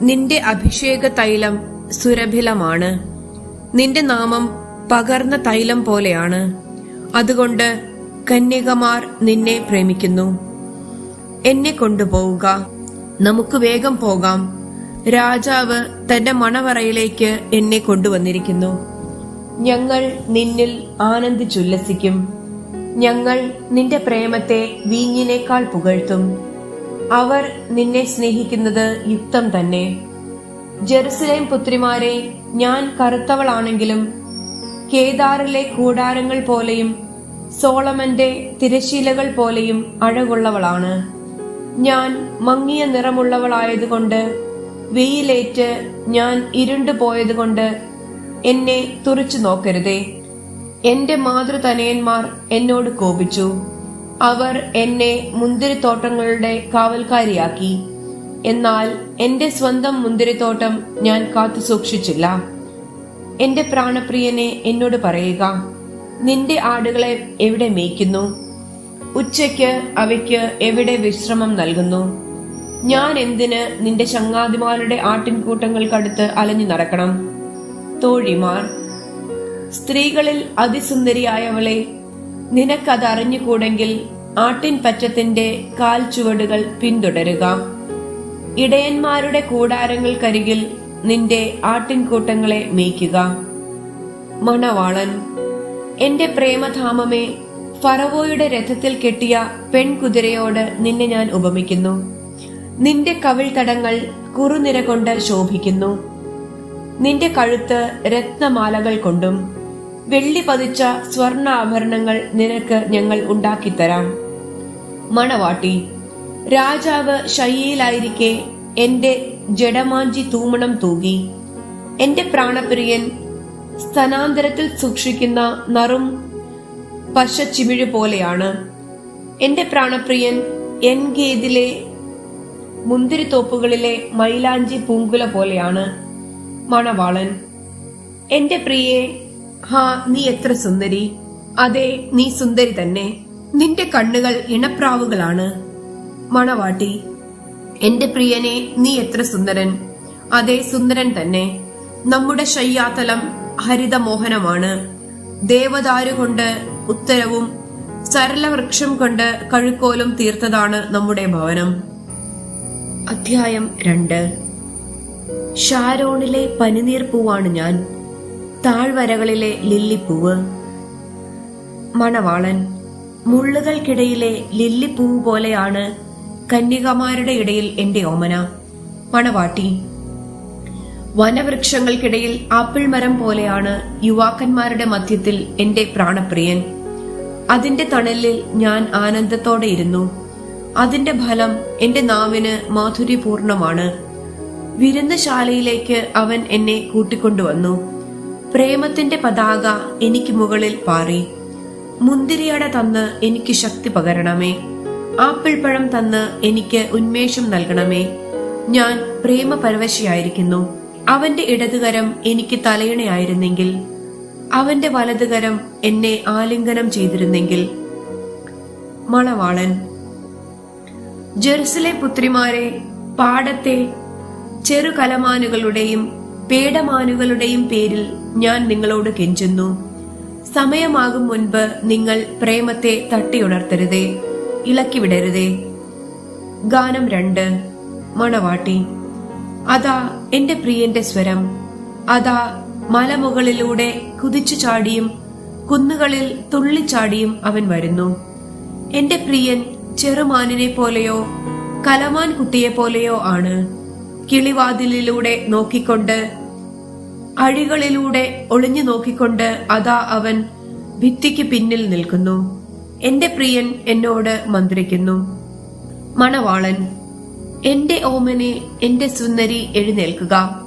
നിന്റെ അഭിഷേക തൈലം സുരഭിലമാണ്. നിന്റെ നാമം പകർന്ന തൈലം പോലെയാണ്. അതുകൊണ്ട് കന്യകമാർ നിന്നെ പ്രേമിക്കുന്നു. എന്നെ കൊണ്ടുപോവുക. നമുക്ക് വേഗം പോകാം. രാജാവ് തന്റെ മണവറയിലേക്ക് എന്നെ കൊണ്ടുവന്നിരിക്കുന്നു. ഞങ്ങൾ നിന്നിൽ ആനന്ദിച്ചുല്ലസിക്കും. ഞങ്ങൾ നിന്റെ പ്രേമത്തെ വീഞ്ഞിനേക്കാൾ പുകഴ്ത്തും. അവർ നിന്നെ സ്നേഹിക്കുന്നത് യുക്തം തന്നെ. ജെറുസലേം പുത്രിമാരെ ഞാൻ കറുത്തവളാണെങ്കിലും കേദാറിലെ കൂടാരങ്ങൾ പോലെയും സോളമന്റെ തിരശീലകൾ പോലെയും അഴകുള്ളവളാണ്. ഞാൻ മങ്ങിയ നിറമുള്ളവളായതുകൊണ്ട് വെയിലേറ്റ് ഞാൻ ഇരുണ്ടു പോയതുകൊണ്ട് എന്നെ തുറച്ചു നോക്കരുതേ. എന്റെ മാതൃതനയന്മാർ എന്നോട് കോപിച്ചു. അവർ എന്നെ മുന്തിരിത്തോട്ടങ്ങളുടെ കാവൽക്കാരിയാക്കി. എന്നാൽ എന്റെ സ്വന്തം മുന്തിരിത്തോട്ടം ഞാൻ കാത്തു സൂക്ഷിച്ചില്ല. എന്റെ പ്രാണപ്രിയനെ എന്നോട് പറയുക നിന്റെ ആടുകളെ എവിടെ മേയ്ക്കുന്നു? ഉച്ചയ്ക്ക് അവയ്ക്ക് എവിടെ വിശ്രമം നൽകുന്നു? ഞാൻ എന്തിന് നിന്റെ ചങ്ങാതിമാരുടെ ആട്ടിൻകൂട്ടങ്ങൾക്കടുത്ത് അലഞ്ഞു നടക്കണം? തോഴിമാർ സ്ത്രീകളിൽ അതിസുന്ദരിയായവളെ നിനക്കത് അറിഞ്ഞുകൂടെങ്കിൽ ആട്ടിൻ പറ്റത്തിന്റെ കാൽ ചുവടുകൾ പിന്തുടരുക. ഇടയന്മാരുടെ കൂടാരങ്ങൾക്കരികിൽ നിന്റെ ആട്ടിൻകൂട്ടങ്ങളെ മേയ്ക്കുക. മണവാളൻ എന്റെ പ്രേമധാമമേ ഫറവോയുടെ രഥത്തിൽ കെട്ടിയ പെൺകുതിരയോട് നിന്നെ ഞാൻ ഉപമിക്കുന്നു. നിന്റെ കവിൾത്തടങ്ങൾ കുറുനിര കൊണ്ട് ശോഭിക്കുന്നു. നിന്റെ കഴുത്ത് രത്നമാലകൾ കൊണ്ടും വെള്ളി പതിച്ച സ്വർണ ആഭരണങ്ങൾ നിനക്ക് ഞങ്ങൾ ഉണ്ടാക്കിത്തരാം. മണവാട്ടി. രാജാവ് ശയ്യയിലായിരിക്കെ എന്റെ ജഡമാഞ്ചി തൂമണം തൂകി. എന്റെ പ്രാണപ്രിയൻ സ്ഥാനാന്തരത്തിൽ സൂക്ഷിക്കുന്ന നറും പശച്ചിമിഴ് പോലെയാണ്. എന്റെ പ്രാണപ്രിയൻ എൻഗേദിലെ മുന്തിരിത്തോപ്പുകളിലെ മൈലാഞ്ചി പൂങ്കുല പോലെയാണ് മണവാളൻ. എന്റെ പ്രിയെ ഹാ നീ എത്ര സുന്ദരി. അതെ നീ സുന്ദരി തന്നെ. നിന്റെ കണ്ണുകൾ ഇണപ്രാവുകളാണ്. മണവാട്ടി എന്റെ പ്രിയനെ നീ എത്ര സുന്ദരൻ. അതേ സുന്ദരൻ തന്നെ. നമ്മുടെ ശയ്യാതലം ഹരിതമോഹനമാണ്. ദേവദാരു കൊണ്ട് ഉത്തരവും സരളവൃക്ഷം കൊണ്ട് കഴുക്കോലും തീർത്തതാണ് നമ്മുടെ ഭവനം. അധ്യായം രണ്ട്. ഷാരോണിലെ പനിനീർ പൂവാണ് ഞാൻ. താഴ്വരകളിലെ ലില്ലിപ്പൂവ്. മണവാളൻ മുള്ളുകൾക്കിടയിലെ ലില്ലിപ്പൂവ് പോലെയാണ് കന്യകമാരുടെ ഇടയിൽ എന്റെ ഓമന. മണവാട്ടി. വനവൃക്ഷങ്ങൾക്കിടയിൽ ആപ്പിൾ മരം പോലെയാണ് യുവാക്കന്മാരുടെ മധ്യത്തിൽ എന്റെ പ്രാണപ്രിയൻ. അതിന്റെ തണലിൽ ഞാൻ ആനന്ദത്തോടെ ഇരുന്നു. അതിന്റെ ഫലം എന്റെ നാവിന് മാധുര്യപൂർണമാണ്. വിരുന്നശാലയിലേക്ക് അവൻ എന്നെ കൂട്ടിക്കൊണ്ടുവന്നു. പ്രേമത്തിന്റെ പതാക എനിക്ക് മുകളിൽ പാറി. മുന്തിരിയട തന്ന് എനിക്ക് ശക്തി പകരണമേ. ആപ്പിൾ പഴം തന്ന് എനിക്ക് ഉന്മേഷം നൽകണമേ. ഞാൻ പ്രേമപരവശയായിരിക്കുന്നു. അവന്റെ ഇടതുകരം എനിക്ക് തലയിണയായിരുന്നെങ്കിൽ അവന്റെ വലതുകരം എന്നെ ആലിംഗനം ചെയ്തിരുന്നെങ്കിൽ. മണവാളൻ ജെറുസലെ പുത്രിമാരെ പാടത്തെ ചെറുകലമാനുകളുടെയും പേടമാനുകളുടെയും പേരിൽ ഞാൻ നിങ്ങളോട് കെഞ്ചുന്നു. സമയമാകും മുൻപ് നിങ്ങൾ പ്രേമത്തെ തട്ടിയുണർത്തരുതേ ഇളക്കിവിടരുതേ. ഗാനം രണ്ട് മണവാട്ടി. അതാ എന്റെ പ്രിയന്റെ സ്വരം. അതാ മലമുകളിലൂടെ കുതിച്ചു ചാടിയും കുന്നുകളിൽ തുള്ളിച്ചാടിയും അവൻ വരുന്നു. എന്റെ പ്രിയൻ ചെറുമാനിനെ പോലെയോ കലമാൻ കുട്ടിയെ പോലെയോ ആണ്. കിളിവാതിലിലൂടെ നോക്കിക്കൊണ്ട് അഴികളിലൂടെ ഒളിഞ്ഞു നോക്കിക്കൊണ്ട് അതാ അവൻ ഭിത്തിക്ക് പിന്നിൽ നിൽക്കുന്നു. എന്റെ പ്രിയൻ എന്നോട് മന്ത്രിക്കുന്നു. മണവാളൻ എന്റെ ഓമനെ എന്റെ സുന്ദരി എഴുന്നേൽക്കുക.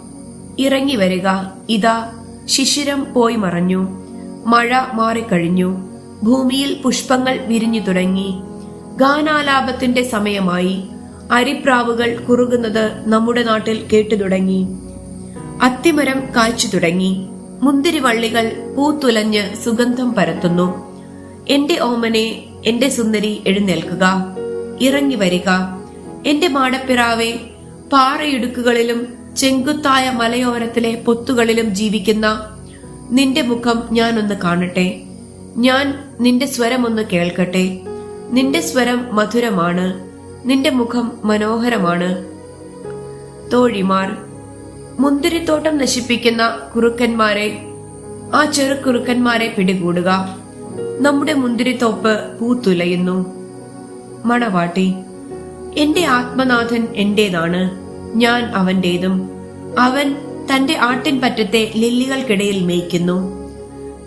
ഇറങ്ങി വരിക. ഇതാ ശിശിരം പോയി മറഞ്ഞു. മഴ മാറിക്കഴിഞ്ഞു. ഭൂമിയിൽ പുഷ്പങ്ങൾ വിരിഞ്ഞു തുടങ്ങി. ഗാനാലാപത്തിന്റെ സമയമായി. അരിപ്രാവുകൾ കുറുകുന്നത് നമ്മുടെ നാട്ടിൽ കേട്ടു തുടങ്ങി അത്തിമരം കായ്ച്ചു തുടങ്ങി. മുന്തിരിവള്ളികൾ പൂത്തുലഞ്ഞ് സുഗന്ധം പരത്തുന്നു. എന്റെ ഓമനെ എന്റെ സുന്ദരി എഴുന്നേൽക്കുക. ഇറങ്ങി വരിക എന്റെ മാടപ്പിറാവെ പാറയിടുക്കുകളിലും ചെങ്കുത്തായ മലയോരത്തിലെ പൊത്തുകളിലും ജീവിക്കുന്ന നിന്റെ മുഖം ഞാനൊന്ന് കാണട്ടെ. ഞാൻ നിന്റെ സ്വരമൊന്ന് കേൾക്കട്ടെ. നിന്റെ സ്വരം മധുരമാണ്. നിന്റെ മുഖം മനോഹരമാണ്. തോഴിമാർ മുന്തിരിത്തോട്ടം നശിപ്പിക്കുന്ന കുറുക്കന്മാരെ ആ ചെറു കുറുക്കന്മാരെ പിടികൂടുക. നമ്മുടെ മുന്തിരിത്തോപ്പ് പൂത്തുലയുന്നു. മണവാട്ടി എന്റെ ആത്മനാഥൻ എന്റേതാണ്. ഞാൻ അവന്റേതും. അവൻ തന്റെ ആട്ടിൻപറ്റത്തെ ലില്ലികൾക്കിടയിൽ മേയ്ക്കുന്നു.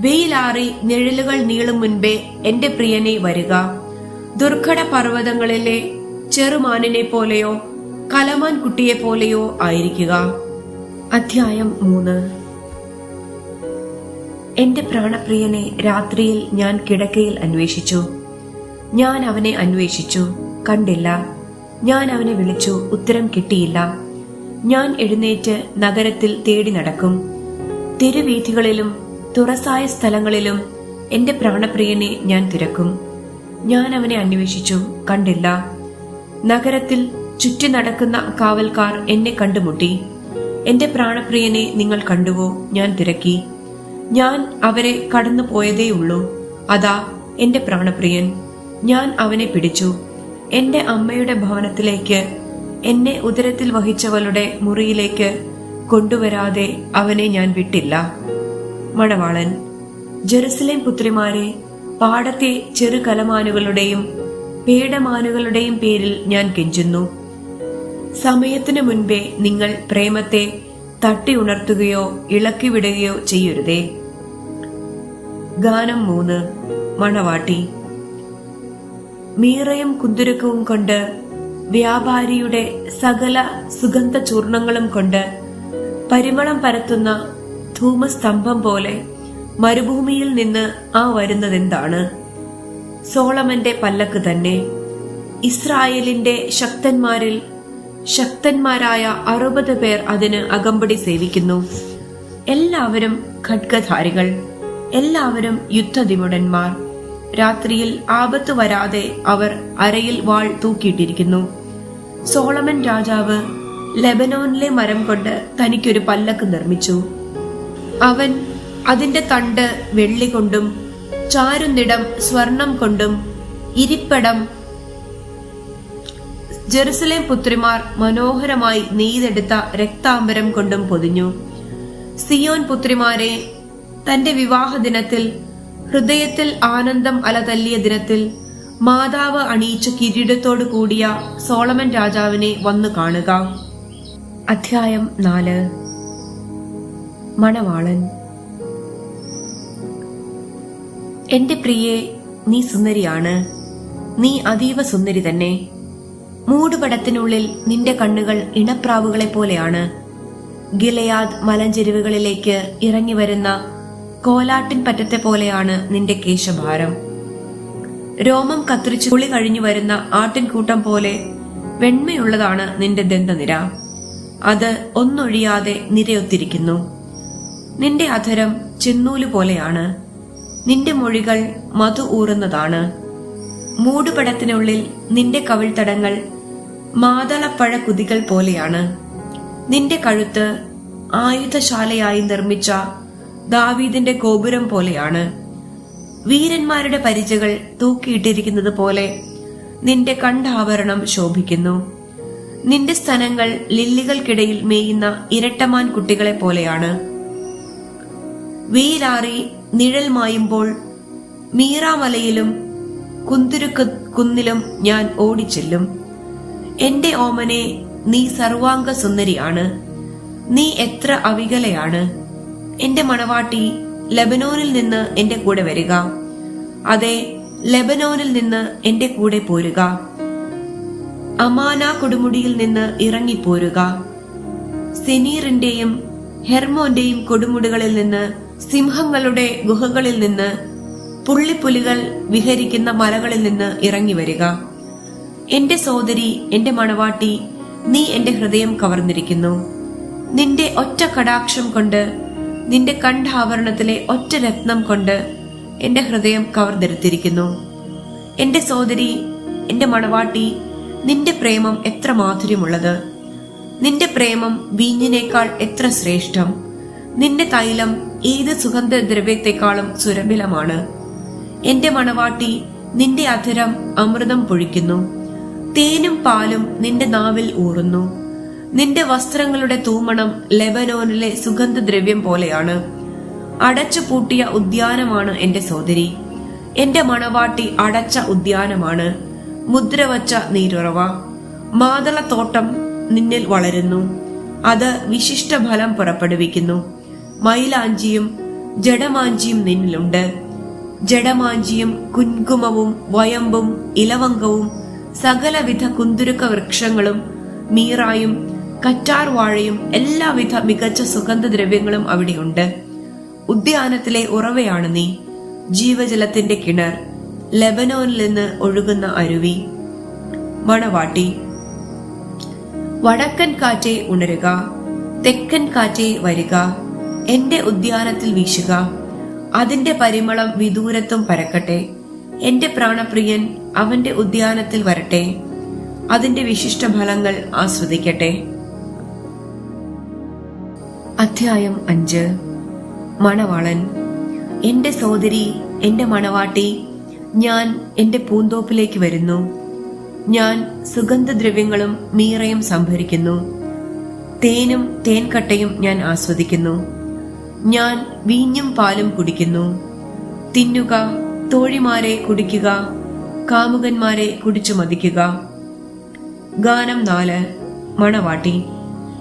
വെയിലാറി നിഴലുകൾ നീളും മുൻപേ എന്റെ പ്രിയനെ വരിക. ദുർഘട പർവതങ്ങളിലെ ചെറുമാനിനെ പോലെയോ കലമാൻ കുട്ടിയെ പോലെയോ ആയിരിക്കുക. അധ്യായം മൂന്ന്. എന്റെ പ്രാണപ്രിയനെ രാത്രിയിൽ ഞാൻ കിടക്കയിൽ അന്വേഷിച്ചു. ഞാൻ അവനെ അന്വേഷിച്ചു. കണ്ടില്ല. ഞാൻ അവനെ വിളിച്ചു. ഉത്തരം കിട്ടിയില്ല. ഞാൻ എഴുന്നേറ്റ് നഗരത്തിൽ തേടി നടക്കും. തെരുവീഥികളിലും തുറസായ സ്ഥലങ്ങളിലും എന്റെ പ്രാണപ്രിയനെ ഞാൻ തിരക്കും. ഞാൻ അവനെ അന്വേഷിച്ചു. കണ്ടില്ല. നഗരത്തിൽ ചുറ്റി നടക്കുന്ന കാവൽക്കാർ എന്നെ കണ്ടുമുട്ടി. എന്റെ പ്രാണപ്രിയനെ നിങ്ങൾ കണ്ടുവോ? ഞാൻ തിരക്കി. ഞാൻ അവരെ കടന്നു പോയതേയുള്ളൂ. അതാ എന്റെ പ്രാണപ്രിയൻ. ഞാൻ അവനെ പിടിച്ചു. എന്റെ അമ്മയുടെ ഭവനത്തിലേക്ക് എന്നെ ഉദരത്തിൽ വഹിച്ചവളുടെ മുറിയിലേക്ക് കൊണ്ടുവരാതെ അവനെ ഞാൻ വിട്ടില്ല. മണവാളൻ ജെറുസലേം പുത്രിമാരെ പാടത്തെ ചെറുകലമാനുകളുടെയും പേടമാനുകളുടെയും പേരിൽ ഞാൻ കെഞ്ചുന്നു. സമയത്തിനു മുൻപേ നിങ്ങൾ പ്രേമത്തെ തട്ടി ഉണർത്തുകയോ ഇളക്കി വിടുകയോ ചെയ്യരുതേ. ഗാനം മൂന്ന് മണവാട്ടി. മീറയും കുന്തുരുക്കവും കൊണ്ട് വ്യാപാരിയുടെ സകല സുഗന്ധ ചൂർണങ്ങളും കൊണ്ട് പരിമളം പരത്തുന്ന ധൂമസ്തംഭം പോലെ മരുഭൂമിയിൽ നിന്ന് ആ വരുന്നതെന്താണ്? സോളമന്റെ പല്ലക്ക് തന്നെ. ഇസ്രായേലിന്റെ ശക്തന്മാരിൽ ശക്തന്മാരായ അറുപത് പേർ അതിന് അകമ്പടി സേവിക്കുന്നു. എല്ലാവരും ഖഡ്ഗധാരികൾ. എല്ലാവരും യുദ്ധതിമുടന്മാർ രാത്രിയിൽ ആപത്ത് വരാതെ അവർ അരയിൽ വാൾ തൂക്കിയിട്ടിരിക്കുന്നു. സോളമൻ രാജാവ് ലെബനോനിലെ മരം കൊണ്ട് തനിക്കൊരു പല്ലക്ക് നിർമ്മിച്ചു. അവൻ അതിന്റെ തണ്ട് വെള്ളി കൊണ്ടും ചാരുന്നിടം സ്വർണം കൊണ്ടും ഇരിപ്പടം ജെറുസലേം പുത്രിമാർ മനോഹരമായി നെയ്തെടുത്ത രക്താംബരം കൊണ്ടും പൊതിഞ്ഞു. സിയോൻ പുത്രിമാരെ തന്റെ വിവാഹ ദിനത്തിൽ ഹൃദയത്തിൽ ആനന്ദം അലതല്ലിയ ദിനത്തിൽ മാതാവ് അണിയിച്ച കിരീടത്തോടു കൂടിയ സോളമൻ രാജാവിനെ വന്നു കാണുക. അധ്യായം നാല്. മണവാളൻ. എന്റെ പ്രിയെ നീ സുന്ദരിയാണ്. നീ അതീവ സുന്ദരി തന്നെ. മൂടുപടത്തിനുള്ളിൽ നിന്റെ കണ്ണുകൾ ഇണപ്രാവുകളെ പോലെയാണ്. ഗിലയാദ് മലഞ്ചെരിവുകളിലേക്ക് ഇറങ്ങി വരുന്ന കോലാട്ടിൻ പറ്റത്തെ പോലെയാണ് നിന്റെ കേശഭാരം. രോമം കത്തിരിച്ച് കുളി കഴിഞ്ഞു വരുന്ന ആട്ടിൻകൂട്ടം പോലെ വെണ്മയുള്ളതാണ് നിന്റെ ദന്തനിര. അത് ഒന്നൊഴിയാതെ നിരയൊത്തിരിക്കുന്നു. നിന്റെ അധരം ചെന്നൂൽ പോലെയാണ് നിന്റെ മൊഴികൾ മധു ഊറുന്നതാണ്. മൂടുപടത്തിനുള്ളിൽ നിന്റെ കവിൾത്തടങ്ങൾ മാതളപ്പഴ കുതികൾ പോലെയാണ്. നിന്റെ കഴുത്ത് ആയുധശാലയായി നിർമ്മിച്ച ദാവീദിന്റെ ഗോപുരം പോലെയാണ്. വീരന്മാരുടെ പരിചകൾ തൂക്കിയിട്ടിരിക്കുന്നത് പോലെ നിന്റെ കണ്ഠാഭരണം ശോഭിക്കുന്നു. നിന്റെ സ്ഥലങ്ങൾ ലില്ലികൾക്കിടയിൽ മേയുന്ന ഇരട്ടമാൻ കുട്ടികളെ പോലെയാണ്. വെയിലാറി നിഴൽ മായുമ്പോൾ മീറാമലയിലും കുന്തുരുക്ക് കുന്നിലും ഞാൻ ഓടിച്ചെല്ലും. എന്റെ ഓമനെ നീ സർവാംഗ സുന്ദരിയാണ് നീ എത്ര അവികലയാണ്. എന്റെ മണവാട്ടി ലബനോനിൽ നിന്ന് എന്റെ കൂടെ വരിക. അതെ ലബനോനിൽ നിന്ന് എന്റെ കൂടെ പോരുക. അമാന കൊടുമുടിയിൽ നിന്ന് ഇറങ്ങിപ്പോരുക. സെനീറിന്റെയും ഹെർമോന്റെയും കൊടുമുടികളിൽ നിന്ന് സിംഹങ്ങളുടെ ഗുഹകളിൽ നിന്ന് പുള്ളിപ്പുലികൾ വിഹരിക്കുന്ന മലകളിൽ നിന്ന് ഇറങ്ങി വരിക. എന്റെ സോദരി എന്റെ മണവാട്ടി നീ എന്റെ ഹൃദയം കവർന്നിരിക്കുന്നു. നിന്റെ ഒറ്റ കടാക്ഷം കൊണ്ട് നിന്റെ കണ്ഠാഭരണത്തിലെ ഒറ്റ രത്നം കൊണ്ട് എന്റെ ഹൃദയം കവർന്നെടുത്തിരിക്കുന്നു. എന്റെ സോദരി എന്റെ മണവാട്ടി നിന്റെ പ്രേമം എത്ര മാധുര്യമുള്ളത്. നിന്റെ പ്രേമം വീഞ്ഞിനേക്കാൾ എത്ര ശ്രേഷ്ഠം. നിന്റെ തൈലം ഏത് സുഗന്ധദ്രവ്യത്തെക്കാളും സുരഭിലമാണ്. എന്റെ മണവാട്ടി നിന്റെ അധരം അമൃതം പൊഴിക്കുന്നു. തേനും പാലും നിന്റെ നാവിൽ ഊറുന്നു. നിന്റെ വസ്ത്രങ്ങളുടെ തൂമണം ലെബനോനിലെ സുഗന്ധദ്രവ്യം പോലെയാണ്. അടച്ചു പൂട്ടിയ ഉദ്യാനമാണ് എന്റെ സോദരി. എന്റെ മണവാട്ടി അടച്ച ഉദ്യാനമാണ്. മുദ്രവച്ച നീരുറവ. മാതളത്തോട്ടം നിന്നിൽ വളരുന്നു. അത് വിശിഷ്ട ഫലം പുറപ്പെടുവിക്കുന്നു. മൈലാഞ്ചിയും ജഡമാഞ്ചിയും നിന്നിലുണ്ട്. ജഡമാഞ്ചിയും കുൻകുമവും വയമ്പും ഇലവങ്കവും സകലവിധ കുന്തുരുക്ക വൃക്ഷങ്ങളും മീറായും കറ്റാർ വാഴയും എല്ലാവിധ മികച്ച സുഗന്ധദ്രവ്യങ്ങളും അവിടെയുണ്ട്. ഉദ്യാനത്തിലെ ഉറവയാണ് നീ. ജീവജലത്തിന്റെ കിണർ ലെബനോനിൽ നിന്ന് ഒഴുകുന്ന അരുവി. മണവാട്ടി. വടക്കൻ കാറ്റേ ഉണരുക തെക്കൻ കാറ്റേ വരിക എന്റെ ഉദ്യാനത്തിൽ വീശുക. അതിന്റെ പരിമളം വിദൂരത്തും പരക്കട്ടെ. എന്റെ പ്രാണപ്രിയൻ അവന്റെ ഉദ്യാനത്തിൽ വരട്ടെ. അതിന്റെ വിശിഷ്ട ഫലങ്ങൾ ആസ്വദിക്കട്ടെ. അധ്യായം അഞ്ച്. മണവാളൻ. എന്റെ സോദരി എന്റെ മണവാട്ടി ഞാൻ എന്റെ പൂന്തോപ്പിലേക്ക് വരുന്നു. ഞാൻ സുഗന്ധദ്രവ്യങ്ങളും മീറയും സംഭരിക്കുന്നു. തേനും തേൻകട്ടയും ഞാൻ ആസ്വദിക്കുന്നു. ഞാൻ വീഞ്ഞും പാലും കുടിക്കുന്നു. തിന്നുക തോഴിമാരെ കുടിക്കുക കാമുകന്മാരെ കുടിച്ചു മതിക്കുക. ഗാനം നാല് മണവാട്ടി.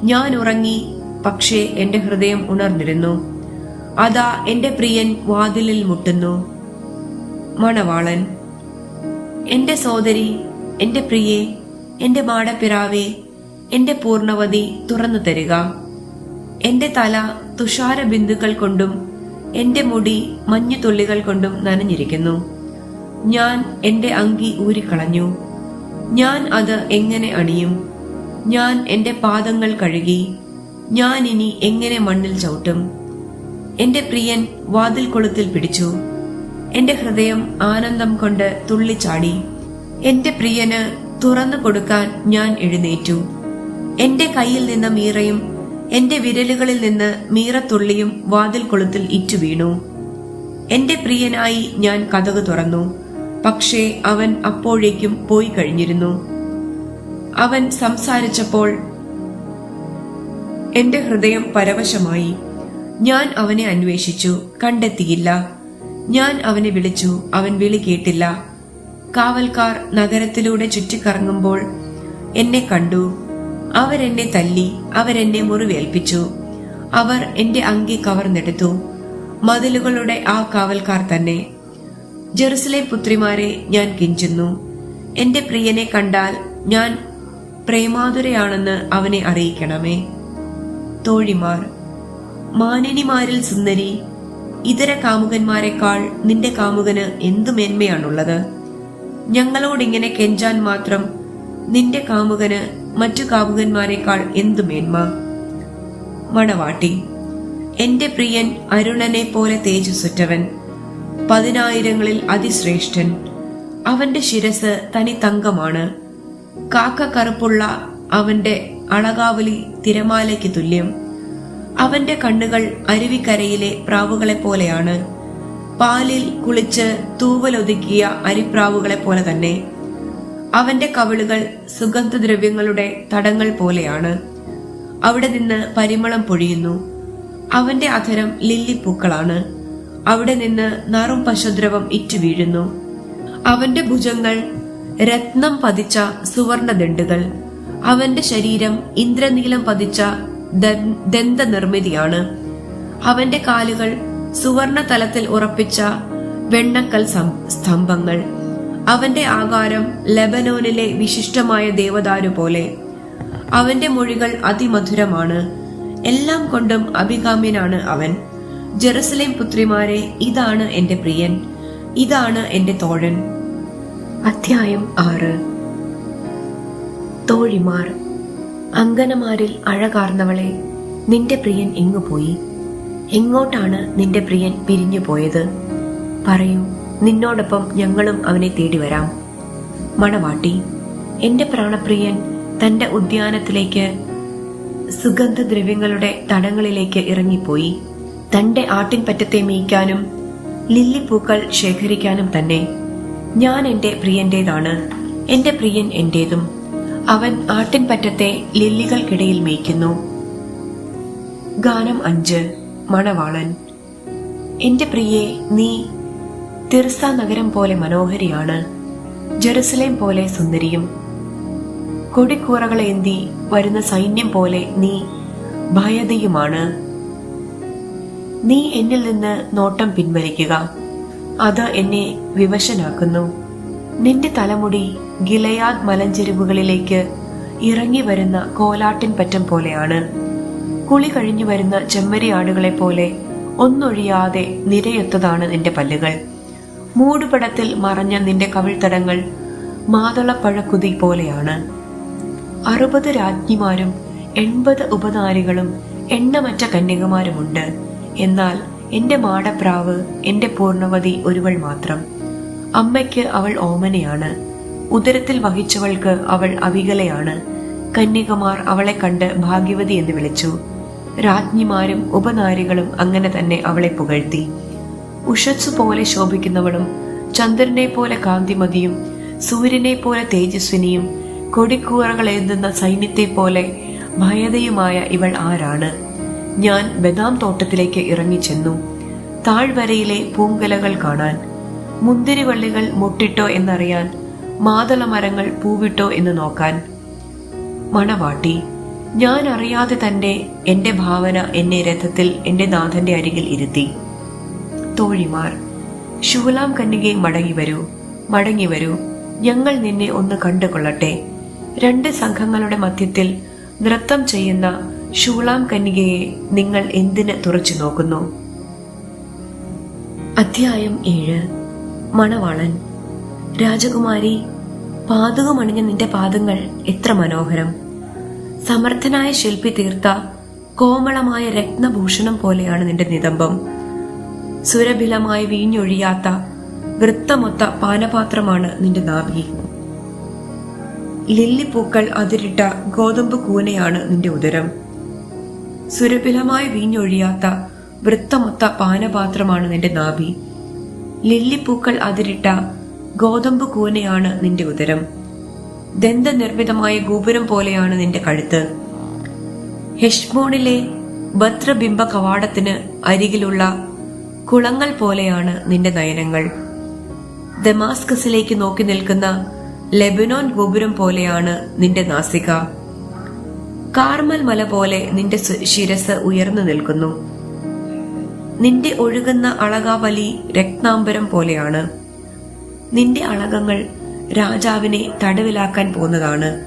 ഞാൻ ഉറങ്ങി പക്ഷേ എന്റെ ഹൃദയം ഉണർന്നിരുന്നു. അതാ എന്റെ പ്രിയൻ വാതിലിൽ മുട്ടുന്നു. മണവാളൻ. എന്റെ സോദരി എന്റെ പ്രിയെ എന്റെ മാടപ്പിറാവേ എന്റെ പൂർണവതി തുറന്നു തരിക. എന്റെ തല തുഷാര ബിന്ദുക്കൾ കൊണ്ടും എന്റെ മുടി മഞ്ഞുതുള്ളികൾ കൊണ്ടും നനഞ്ഞിരിക്കുന്നു. ഞാൻ എന്റെ അങ്കി ഊരിക്കളഞ്ഞു. ഞാൻ അത് എങ്ങനെ അണിയും? ഞാൻ എന്റെ പാദങ്ങൾ കഴുകി. ഞാൻ ഇനി എങ്ങനെ മണ്ണിൽ ചവിട്ടും? എന്റെ പ്രിയൻ വാതിൽ കൊളുത്തിൽ പിടിച്ചു. എന്റെ ഹൃദയം ആനന്ദം കൊണ്ട് തുള്ളിച്ചാടി. എന്റെ പ്രിയന് തുറന്നു കൊടുക്കാൻ ഞാൻ എഴുന്നേറ്റു. എന്റെ കയ്യിൽ നിന്ന മീറയും എന്റെ വിരലുകളിൽ നിന്ന് മീറത്തുള്ളിയും വാതിൽ കൊളുത്തിൽ ഇറ്റു വീണു. എന്റെ പ്രിയനായി ഞാൻ കഥക് തുറന്നു. പക്ഷേ അവൻ അപ്പോഴേക്കും പോയി കഴിഞ്ഞിരുന്നു. അവൻ സംസാരിച്ചപ്പോൾ എന്റെ ഹൃദയം പരവശമായി. ഞാൻ അവനെ അന്വേഷിച്ചു കണ്ടെത്തിയില്ല. ഞാൻ അവനെ വിളിച്ചു അവൻ വിളി കേട്ടില്ല. കാവൽക്കാർ നഗരത്തിലൂടെ ചുറ്റിക്കറങ്ങുമ്പോൾ എന്നെ കണ്ടു. അവരെന്നെ തല്ലി അവരെന്നെ മുറിവേൽപ്പിച്ചു. അവർ എന്റെ അങ്കി കവർന്നെടുത്തു. മതിലുകളുടെ ആ കാവൽക്കാർ തന്നെ ജെറുസലേം പുത്രിമാരെ ഞാൻ കിഞ്ചുന്നു. എന്റെ പ്രിയനെ കണ്ടാൽ ഞാൻ പ്രേമാതുരയാണെന്ന് അവനെ അറിയിക്കണമേ. തോഴിമാർ മാനിനിമാരിൽ സുന്ദരി ഇതര കാമുകന്മാരെക്കാൾ നിന്റെ കാമുകന് എന്തു മേന്മയാണുള്ളത്? ഞങ്ങളോടിങ്ങനെ കെഞ്ചാൻ മാത്രം നിന്റെ കാമുകന് മറ്റു കാമുകന്മാരെക്കാൾ എന്തു മേന്മ? മണവാട്ടി എന്റെ പ്രിയൻ അരുണനെ പോലെ തേജസ്സുറ്റവൻ പതിനായിരങ്ങളിൽ അതിശ്രേഷ്ഠൻ. അവന്റെ ശിരസ് തനി തങ്കമാണ്. കാക്ക കറുപ്പുള്ള അവന്റെ അളകാവലി തിരമാലയ്ക്ക് തുല്യം. അവന്റെ കണ്ണുകൾ അരുവിക്കരയിലെ പ്രാവുകളെ പോലെയാണ്. പാലിൽ കുളിച്ച് തൂവലൊതുക്കിയ അരിപ്രാവുകളെ പോലെ തന്നെ. അവന്റെ കവിളുകൾ സുഗന്ധദ്രവ്യങ്ങളുടെ തടങ്ങൾ പോലെയാണ്. അവിടെ നിന്ന് പരിമളം പൊഴിയുന്നു. അവന്റെ അധരം ലില്ലിപ്പൂക്കളാണ്. അവിടെ നിന്ന് നറും പശുദ്രവം ഇറ്റു വീഴുന്നു. അവന്റെ ഭുജങ്ങൾ രത്നം പതിച്ച സുവർണ ദണ്ടുകൾ അവന്റെ ശരീരം ഇന്ദ്രനീലം പതിച്ച ദന്ത നിർമ്മിതിയാണ് അവന്റെ കാലുകൾ സുവർണ തലത്തിൽ ഉറപ്പിച്ച വെണ്ണക്കൽ സ്തംഭങ്ങൾ. അവന്റെ ആകാരം ലെബനോനിലെ വിശിഷ്ടമായ ദേവദാരു പോലെ അവന്റെ മൊഴികൾ അതിമധുരമാണ്. എല്ലാം കൊണ്ടും അഭികാമ്യനാണ് അവൻ. ജെറുസലേം പുത്രിമാരെ ഇതാണ് എന്റെ പ്രിയൻ. ഇതാണ് എന്റെ തോഴൻ. അധ്യായം ആറ്. തോഴിമാർ അങ്കനമാരിൽ അഴകാർന്നവളെ നിന്റെ പ്രിയൻ എങ്ങു പോയി എങ്ങോട്ടാണ് നിന്റെ പ്രിയൻ പിരിഞ്ഞു പോയത് പറയൂ. നിന്നോടൊപ്പം ഞങ്ങളും അവനെ തേടി വരാം. മണവാട്ടി എന്റെ പ്രാണപ്രിയൻ തന്റെ ഉദ്യാനത്തിലേക്ക് സുഗന്ധദ്രവ്യങ്ങളുടെ തടങ്ങളിലേക്ക് ഇറങ്ങിപ്പോയി. തന്റെ ആട്ടിൻപറ്റത്തെ മേയ്ക്കാനും ലില്ലിപ്പൂക്കൾ ശേഖരിക്കാനും തന്നെ ഞാൻ എന്റെ പ്രിയന്റേതാണ്. എന്റെ പ്രിയൻ എന്റേതും അവൻ ആട്ടിൻപറ്റത്തെ ലില്ലികൾക്കിടയിൽ മേയ്ക്കുന്നു. ഗാനം അഞ്ച് മണവാളൻ. എന്റെ പ്രിയെ നീ തിർസ നഗരം പോലെ മനോഹരിയാണ് ജെറുസലേം പോലെ സുന്ദരിയും. കൊടിക്കൂറകളേന്തി വരുന്ന സൈന്യം പോലെ നീ ഭയതയുമാണ്. നീ എന്നിൽ നിന്ന് നോട്ടം പിൻവലിക്കുക. അത് എന്നെ വിവശനാക്കുന്നു. നിന്റെ തലമുടി ഗിലയാദ് മലഞ്ചെരിവുകളിലേക്ക് ഇറങ്ങി വരുന്ന കോലാട്ടിൻ പറ്റം പോലെയാണ്. കുളി കഴിഞ്ഞു വരുന്ന ചെമ്മരിയാടുകളെ പോലെ ഒന്നൊഴിയാതെ നിരയൊത്തതാണ് നിന്റെ പല്ലുകൾ. മൂടുപടത്തിൽ മറഞ്ഞ നിന്റെ കവിൾത്തടങ്ങൾ മാതളപ്പഴക്കുതി പോലെയാണ്. അറുപത് രാജ്ഞിമാരും എൺപത് ഉപനാരികളും എണ്ണമറ്റ കന്യകമാരുമുണ്ട്. എന്നാൽ എന്റെ മാടപ്രാവ് എന്റെ പൂർണവതി ഒരുവൾ മാത്രം. അമ്മയ്ക്ക് അവൾ ഓമനയാണ്. ഉദരത്തിൽ വഹിച്ചവൾക്ക് അവൾ അവികലയാണ്. കന്യകമാർ അവളെ കണ്ട് ഭാഗ്യവതി എന്ന് വിളിച്ചു. രാജ്ഞിമാരും ഉപനാരികളും അങ്ങനെ തന്നെ അവളെ പുകഴ്ത്തി. ഉഷസ്സു പോലെ ശോഭിക്കുന്നവളും ചന്ദ്രനെ പോലെ കാന്തിമതിയും സൂര്യനെ പോലെ തേജസ്വിനിയും കൊടിക്കൂറകൾ എഴുതുന്ന സൈന്യത്തെ പോലെ ഭയതയുമായ ഇവൾ ആരാണ്? ഞാൻ ബദാം തോട്ടത്തിലേക്ക് ഇറങ്ങിച്ചെന്നു. താഴ്വരയിലെ പൂങ്കലകൾ കാണാൻ. മുന്തിരിവള്ളികൾ മുട്ടിട്ടോ എന്നറിയാൻ. മാതളമരങ്ങൾ പൂവിട്ടോ എന്ന് നോക്കാൻ. മണവാട്ടി ഞാൻ അറിയാതെ തന്നെ എന്റെ ഭാവന എന്നെ രഥത്തിൽ എന്റെ നാഥന്റെ അരികിൽ ഇരുത്തി. തോഴിമാർ ശൂലാം കന്യകെ മടങ്ങി വരൂ മടങ്ങി വരൂ. ഞങ്ങൾ നിന്നെ ഒന്ന് കണ്ടുകൊള്ളട്ടെ. രണ്ട് സംഘങ്ങളുടെ മധ്യത്തിൽ നൃത്തം ചെയ്യുന്ന ശൂലാം കന്യകയെ നിങ്ങൾ എന്തിന് തുറച്ചു നോക്കുന്നു? അധ്യായം ഏഴ്. മണവാളൻ. രാജകുമാരി പാതകമണിഞ്ഞ നിന്റെ പാദങ്ങൾ എത്ര മനോഹരം. സമർത്ഥനായ ശില്പി തീർത്ത കോമളമായ രത്നഭൂഷണം പോലെയാണ് നിന്റെ നിതംബം. സുരഭിലമായി വീഞ്ഞൊഴിയാത്ത വൃത്തമൊത്ത പാനപാത്രമാണ് നിന്റെ നാഭി. ലില്ലിപ്പൂക്കൾ അതിരിട്ട ഗോതമ്പ് കൂനയാണ് നിന്റെ ഉദരം. സുരഭിലമായി വീഞ്ഞൊഴിയാത്ത വൃത്തമൊത്ത പാനപാത്രമാണ് നിന്റെ നാഭി. ലില്ലിപ്പൂക്കൾ അതിരിട്ട ഗോതമ്പ് കൂനയാണ് നിന്റെ ഉദരം. ദന്ത നിർമ്മിതമായ ഗോപുരം പോലെയാണ് നിന്റെ കഴുത്ത്. ഹെഷ്മോണിലെ ഭദ്രബിംബ കവാടത്തിന് അരികിലുള്ള കുളങ്ങൾ പോലെയാണ് നിന്റെ നയനങ്ങൾ. ദമാസ്കസിലേക്ക് നോക്കി നിൽക്കുന്ന ലെബനോൻ ഗോപുരം പോലെയാണ് നിന്റെ നാസിക. കാർമൽ മല പോലെ നിന്റെ ശിരസ് ഉയർന്നു നിൽക്കുന്നു. നിന്റെ ഒഴുകുന്ന അളകാവലി രക്താംബരം പോലെയാണ്. നിന്റെ അളകങ്ങൾ രാജാവിനെ തടവിലാക്കാൻ പോകുന്നതാണ്.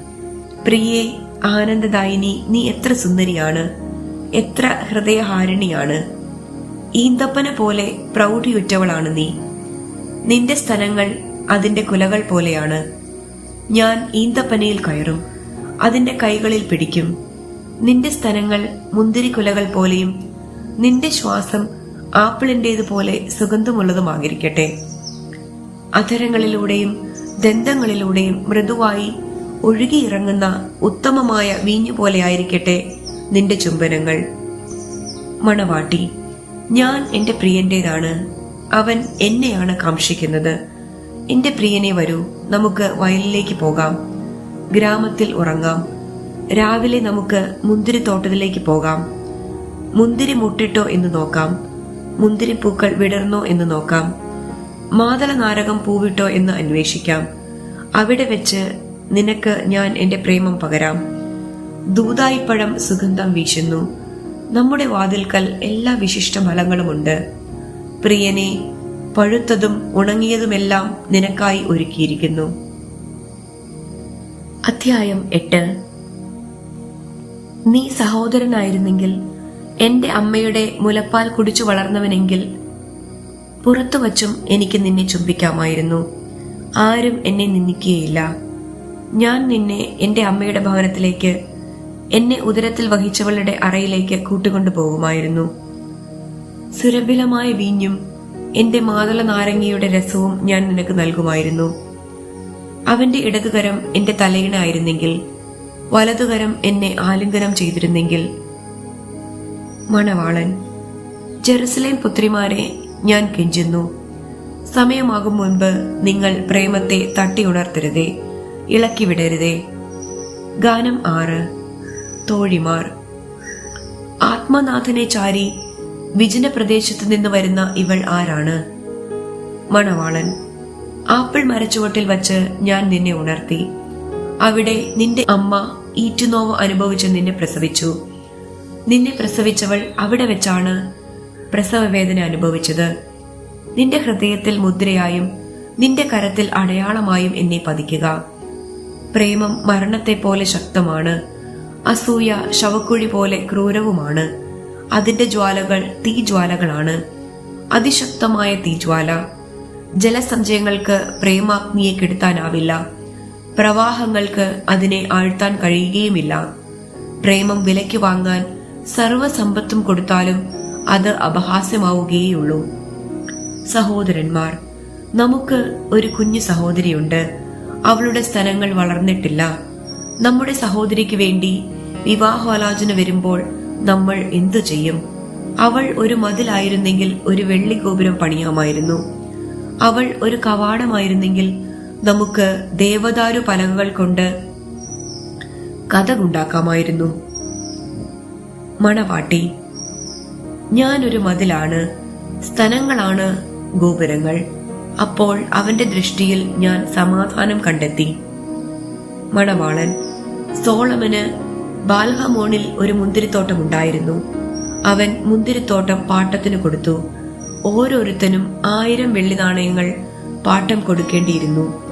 പ്രിയെ ആനന്ദദായിനി നീ എത്ര സുന്ദരിയാണ്. എത്ര ഹൃദയഹാരിണിയാണ്. ഈന്തപ്പന പോലെ പ്രൗഢിയുറ്റവളാണ് നീ. നിന്റെ സ്ഥലങ്ങൾ അതിന്റെ കുലകൾ പോലെയാണ്. ഞാൻ ഈന്തപ്പനയിൽ കയറും അതിന്റെ കൈകളിൽ പിടിക്കും. നിന്റെ സ്ഥലങ്ങൾ മുന്തിരിക്കുലകൾ പോലെയും നിന്റെ ശ്വാസം ആപ്പിളിന്റേതുപോലെ സുഗന്ധമുള്ളതുമാകിരിക്കട്ടെ അധരങ്ങളിലൂടെയും ദന്തങ്ങളിലൂടെയും മൃദുവായി ഒഴുകിയിറങ്ങുന്ന ഉത്തമമായ വീഞ്ഞു പോലെയായിരിക്കട്ടെ നിന്റെ ചുംബനങ്ങൾ. മണവാട്ടി ഞാൻ എന്റെ പ്രിയന്റേതാണ്. അവൻ എന്നെയാണ് കാക്ഷിക്കുന്നത്. എന്റെ പ്രിയനെ വരൂ. നമുക്ക് വയലിലേക്ക് പോകാം. ഗ്രാമത്തിൽ ഉറങ്ങാം. രാവിലെ നമുക്ക് മുന്തിരിത്തോട്ടത്തിലേക്ക് പോകാം. മുന്തിരി മുട്ടിട്ടോ എന്ന് നോക്കാം. മുന്തിരിപ്പൂക്കൾ വിടർന്നോ എന്ന് നോക്കാം. മാതള നാരകം പൂവിട്ടോ എന്ന് അന്വേഷിക്കാം. അവിടെ വെച്ച് നിനക്ക് ഞാൻ എന്റെ പ്രേമം പകരാം. ദൂതായിപ്പഴം സുഗന്ധം വീശുന്നു. നമ്മുടെ വാതിൽക്കൽ എല്ലാ വിശിഷ്ട ഫലങ്ങളുമുണ്ട് പ്രിയനെ പഴുത്തതും ഉണങ്ങിയതുമെല്ലാം നിനക്കായി ഒരുക്കിയിരിക്കുന്നു. അധ്യായം എട്ട്. നീ സഹോദരനായിരുന്നെങ്കിൽ എന്റെ അമ്മയുടെ മുലപ്പാൽ കുടിച്ചു വളർന്നവനെങ്കിൽ പുറത്തു വച്ചും എനിക്ക് നിന്നെ ചുംബിക്കാമായിരുന്നു. ആരും എന്നെ നിന്ദിക്കുകയില്ല. ഞാൻ നിന്നെ എന്റെ അമ്മയുടെ ഭവനത്തിലേക്ക് എന്നെ ഉദരത്തിൽ വഹിച്ചവളുടെ അറയിലേക്ക് കൂട്ടുകൊണ്ടു പോകുമായിരുന്നു സുരഭിലമായ വീഞ്ഞും എന്റെ മാതള നാരങ്ങയുടെ രസവും ഞാൻ നിനക്ക് നൽകുമായിരുന്നു. അവന്റെ ഇടതുകരം എന്റെ തലയിണായിരുന്നെങ്കിൽ വലതുകരം എന്നെ ആലിംഗനം ചെയ്തിരുന്നെങ്കിൽ. മണവാളൻ ജെറുസലേം പുത്രിമാരെ ഞാൻ കെഞ്ചുന്നു. സമയമാകും മുൻപ് നിങ്ങൾ പ്രേമത്തെ തട്ടിയുണർത്തരുതേ ഇളക്കിവിടരുതേ. ഗാനം ആറ്. തോഴിമാർ. ആത്മനാഥനെ ചാരി വിജന പ്രദേശത്ത് നിന്ന് വരുന്ന ഇവൾ ആരാണ്? മണവാളൻ. ആപ്പിൾ മരച്ചുവട്ടിൽ വച്ച് ഞാൻ നിന്നെ ഉണർത്തി. അവിടെ നിന്റെ അമ്മ ഈറ്റുനോവ് അനുഭവിച്ച് നിന്നെ പ്രസവിച്ചു. നിന്നെ പ്രസവിച്ചവൾ അവിടെ വെച്ചാണ് പ്രസവവേദന അനുഭവിച്ചത്. നിന്റെ ഹൃദയത്തിൽ മുദ്രയായും നിന്റെ കരത്തിൽ അടയാളമായും എന്നെ പതിക്കുക. പ്രേമം മരണത്തെ പോലെ ശക്തമാണ്. അസൂയ ശവക്കുഴി പോലെ ക്രൂരവുമാണ്. അതിന്റെ ജ്വാലകൾ തീജ്വാലകളാണ്. അതിശക്തമായ തീജ്വാല. ജലസഞ്ചയങ്ങൾക്ക് പ്രേമാഗ്നിയെ കെടുത്താനാവില്ല. പ്രവാഹങ്ങൾക്ക് അതിനെ ആഴ്ത്താൻ കഴിയുകയുമില്ല. പ്രേമം വിലയ്ക്ക് വാങ്ങാൻ സർവസമ്പത്തും കൊടുത്താലും അത് അപഹാസ്യമാവുകയുള്ളൂ സഹോദരന്മാർ നമുക്ക് ഒരു കുഞ്ഞു സഹോദരിയുണ്ട്. അവളുടെ സ്ഥലങ്ങൾ വളർന്നിട്ടില്ല. നമ്മുടെ സഹോദരിക്ക് വേണ്ടി വിവാഹാലോചന വരുമ്പോൾ നമ്മൾ എന്തു ചെയ്യും? അവൾ ഒരു മതിലായിരുന്നെങ്കിൽ ഒരു വെള്ളി ഗോപുരം പണിയാമായിരുന്നു. അവൾ ഒരു കവാടമായിരുന്നെങ്കിൽ നമുക്ക് ദേവദാരു പലകകൾ കൊണ്ട് കഥകുണ്ടാക്കാമായിരുന്നു. മണവാട്ടി ഞാനൊരു മതിലാണ്. സ്ഥലങ്ങളാണ് ഗോപുരങ്ങൾ. അപ്പോൾ അവന്റെ ദൃഷ്ടിയിൽ ഞാൻ സമാധാനം കണ്ടെത്തി. മണവാളൻ സോളമന് ബാൽഹമോണിൽ ഒരു മുന്തിരിത്തോട്ടം ഉണ്ടായിരുന്നു. അവൻ മുന്തിരിത്തോട്ടം പാട്ടത്തിന് കൊടുത്തു. ഓരോരുത്തനും ആയിരം വെള്ളി നാണയങ്ങൾ പാട്ടം കൊടുക്കേണ്ടിയിരുന്നു.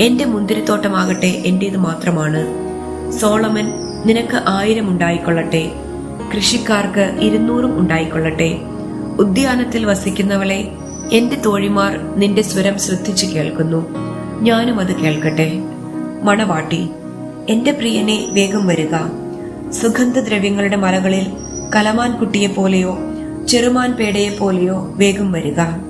എന്റെ മുന്തിരിത്തോട്ടമാകട്ടെ എന്റേത് മാത്രമാണ്. സോളമൻ നിനക്ക് ആയിരം ഉണ്ടായിക്കൊള്ളട്ടെ. കൃഷിക്കാർക്ക് ഇരുന്നൂറും ഉണ്ടായിക്കൊള്ളട്ടെ. ഉദ്യാനത്തിൽ വസിക്കുന്നവളെ എന്റെ തോഴിമാർ നിന്റെ സ്വരം ശ്രദ്ധിച്ചു കേൾക്കുന്നു. ഞാനും അത് കേൾക്കട്ടെ. മണവാട്ടി എന്റെ പ്രിയനെ വേഗം വരിക. സുഗന്ധദ്രവ്യങ്ങളുടെ മലകളിൽ കലമാൻ കുട്ടിയെ പോലെയോ ചെറുമാൻ പേടയെ പോലെയോ വേഗം വരിക.